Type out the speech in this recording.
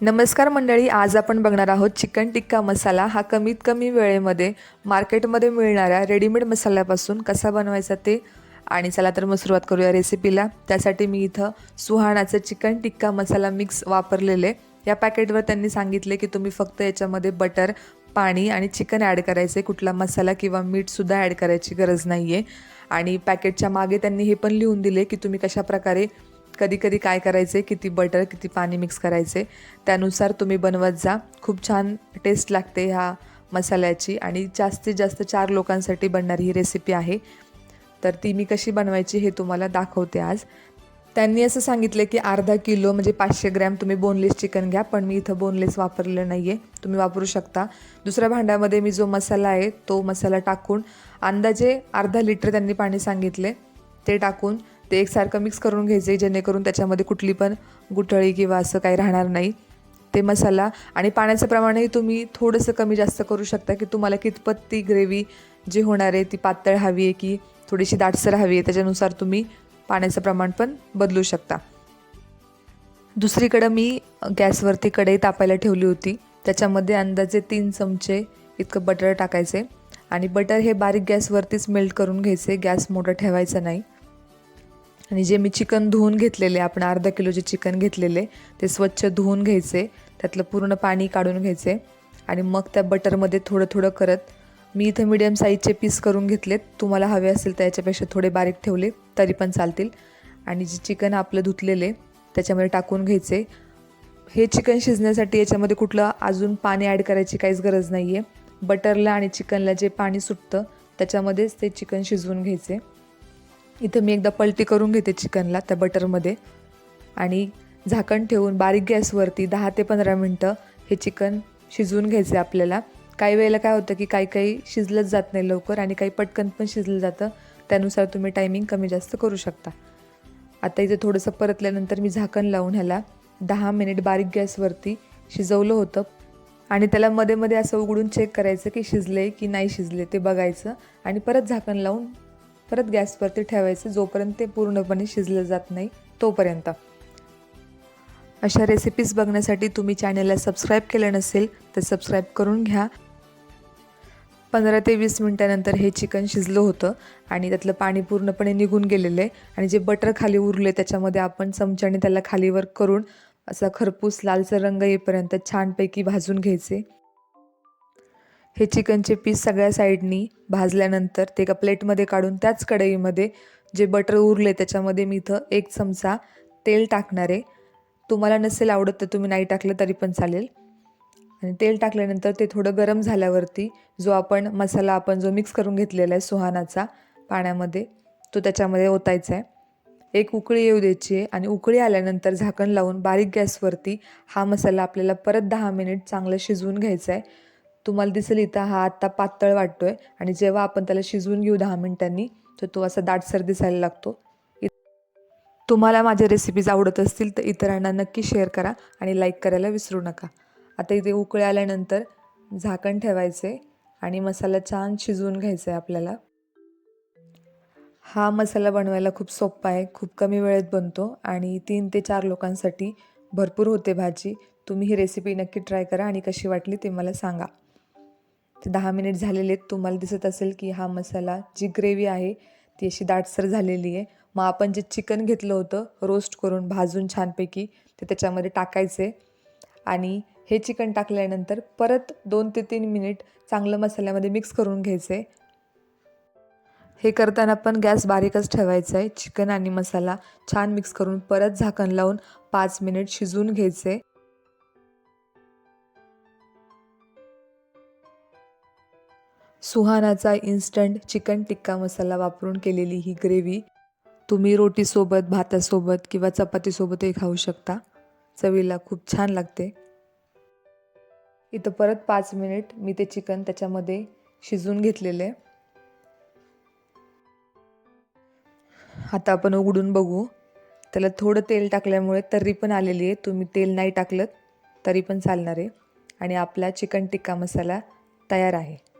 नमस्कार मंडळी आज आपण बघणार आहोत चिकन टिक्का मसाला. हा कमीत कमी वेळेमध्ये मार्केटमध्ये मिळणाऱ्या रेडीमेड मसाल्यापासून कसा बनवायचा ते आणि चला तर मग सुरुवात करूया रेसिपीला. त्यासाठी मी इथं सुहाणाचं चिकन टिक्का मसाला मिक्स वापरलेले. या पॅकेटवर त्यांनी सांगितले की तुम्ही फक्त याच्यामध्ये बटर पाणी आणि चिकन ॲड करायचं. आहे कुठला मसाला किंवा मीठसुद्धा ॲड करायची गरज नाही आहे आणि पॅकेटच्या मागे त्यांनी हे पण लिहून दिले की तुम्ही कशाप्रकारे कधी कधी काय करायचे किती बटर किती पाणी मिक्स करायचे त्यानुसार तुम्ही बनवत जा. खूप छान टेस्ट लागते ह्या मसाल्याची आणि जास्तीत जास्त चार लोकांसाठी बनणारी ही रेसिपी आहे. तर ती मी कशी बनवायची हे तुम्हाला दाखवते आज. त्यांनी असं सांगितलं की अर्धा किलो म्हणजे पाचशे ग्रॅम तुम्ही बोनलेस चिकन घ्या पण मी इथं बोनलेस वापरलेलं नाही आहे तुम्ही वापरू शकता. दुसऱ्या भांड्यामध्ये मी जो मसाला आहे तो मसाला टाकून अंदाजे अर्धा लिटर त्यांनी पाणी सांगितले ते टाकून ते एकसारखं मिक्स करून घ्यायचे जेणेकरून त्याच्यामध्ये कुठली पण गुठळी किंवा असं काही राहणार नाही. ते मसाला आणि पाण्याचं प्रमाणही तुम्ही थोडंसं कमी जास्त करू शकता की तुम्हाला कितपत ती ग्रेव्ही जी होणार आहे ती पातळ हवी आहे की थोडीशी दाटसर हवी आहे त्याच्यानुसार तुम्ही पाण्याचं प्रमाण पण बदलू शकता. दुसरीकडं मी गॅसवरती कढई तापायला ठेवली होती. त्याच्यामध्ये अंदाजे तीन चमचे इतकं बटर टाकायचे आणि बटर हे बारीक गॅसवरतीच मेल्ट करून घ्यायचे गॅस मोठं ठेवायचा नाही. आणि जे मी चिकन धुवून घेतलेले आपण अर्धा किलो जे चिकन घेतलेले ते स्वच्छ धुवून घ्यायचे. त्यातलं पूर्ण पाणी काढून घ्यायचे. आणि मग त्या बटरमध्ये थोडं थोडं करत मी इथं मिडियम साईजचे पीस करून घेतलेत. तुम्हाला हवे असेल तर याच्यापेक्षा थोडे बारीक ठेवले तरी पण चालतील. आणि जे चिकन आपलं धुतलेले त्याच्यामध्ये टाकून घ्यायचे. हे चिकन शिजण्यासाठी याच्यामध्ये कुठलं अजून पाणी ॲड करायची काहीच गरज नाही आहे बटरला आणि चिकनला जे पाणी सुटतं त्याच्यामध्येच ते चिकन शिजवून घ्यायचे. इथं मी एकदा पलटी करून घेते चिकनला त्या बटरमध्ये. आणि झाकण ठेवून बारीक गॅसवरती दहा ते पंधरा मिनटं हे चिकन शिजवून घ्यायचे आपल्याला. काही वेळेला काय होतं की काही काही शिजलंच जात नाही लवकर आणि काही पटकन पण शिजलं जातं. त्यानुसार तुम्ही टायमिंग कमी जास्त करू शकता. आता इथे थोडंसं परतल्यानंतर मी झाकण लावून ह्याला दहा मिनिट बारीक गॅसवरती शिजवलं होतं. आणि त्याला मध्ये मध्ये असं उघडून चेक करायचं की शिजले की नाही शिजले ते बघायचं. आणि परत झाकण लावून परत गॅसवरती ठेवायचं जोपर्यंत ते पूर्णपणे शिजलं जात नाही तोपर्यंत. अशा रेसिपीज बघण्यासाठी तुम्ही चॅनलला सबस्क्राईब केलं नसेल तर सबस्क्राईब करून घ्या. पंधरा ते वीस मिनटानंतर हे चिकन शिजलं होतं आणि त्यातलं पाणी पूर्णपणे निघून गेलेलं आहे. आणि जे बटर खाली उरले त्याच्यामध्ये आपण चमच्याने त्याला खालीवर करून असा खरपूस लालसर रंग येईपर्यंत छानपैकी भाजून घ्यायचे. हे चिकनचे पीस सगळ्या साईडनी भाजल्यानंतर ते एका प्लेटमध्ये काढून त्याच कढईमध्ये जे बटर उरले त्याच्यामध्ये मी इथं एक चमचा तेल टाकणार आहे. तुम्हाला नसेल आवडत तर तुम्ही नाही टाकलं तरी पण चालेल. आणि तेल टाकल्यानंतर ते थोडं गरम झाल्यावरती जो आपण मसाला आपण जो मिक्स करून घेतलेला आहे सुहानाचा पाण्यामध्ये तो त्याच्यामध्ये ओतायचा आहे. एक उकळी येऊ द्यायची आहे आणि उकळी आल्यानंतर झाकण लावून बारीक गॅसवरती हा मसाला आपल्याला परत दहा मिनिट चांगलं शिजवून घ्यायचा आहे. तुम्हाला दिसेल इथं हा आत्ता पातळ वाटतो आहे आणि जेव्हा आपण त्याला शिजवून घेऊ दहा मिनिटांनी तर तो असा दाटसर दिसायला लागतो. तुम्हाला माझ्या रेसिपीज आवडत असतील तर इतरांना नक्की शेअर करा आणि लाईक करायला विसरू नका. आता इथे उकळी आल्यानंतर झाकण ठेवायचे आणि मसाला छान शिजवून घ्यायचा आहे आपल्याला. हा मसाला बनवायला खूप सोपा आहे खूप कमी वेळेत बनतो आणि तीन ते चार लोकांसाठी भरपूर होते भाजी. तुम्ही ही रेसिपी नक्की ट्राय करा आणि कशी वाटली ते मला सांगा. दहा मिनिट झालेले आहेत. तुम्हाला दिसत असेल की हा मसाला जी ग्रेव्ही आहे ती अशी दाटसर झालेली आहे. मग आपण जे चिकन घेतलं होतं रोस्ट करून भाजून छानपैकी ते त्याच्यामध्ये टाकायचे. आणि हे चिकन टाकल्यानंतर परत दोन ते तीन मिनिट चांगलं मसाल्यामध्ये मिक्स करून घ्यायचे. हे करताना पण गॅस बारीकच ठेवायचा आहे. चिकन आणि मसाला छान मिक्स करून परत झाकण लावून पाच मिनिट शिजवून घ्यायचे. सुहानाचा इन्स्टंट चिकन टिक्का मसाला वापरून केलेली ही ग्रेव्ही तुम्ही रोटीसोबत भातासोबत किंवा चपातीसोबतही खाऊ शकता. चवीला खूप छान लागते. इथं परत पाच मिनिट मी ते चिकन त्याच्यामध्ये शिजवून घेतलेले. आता आपण उघडून बघू. त्याला थोडं तेल टाकल्यामुळे तर्री पण आलेली आहे. तुम्ही तेल नाही टाकलं तरी पण चालणार आहे. आणि आपला चिकन टिक्का मसाला तयार आहे.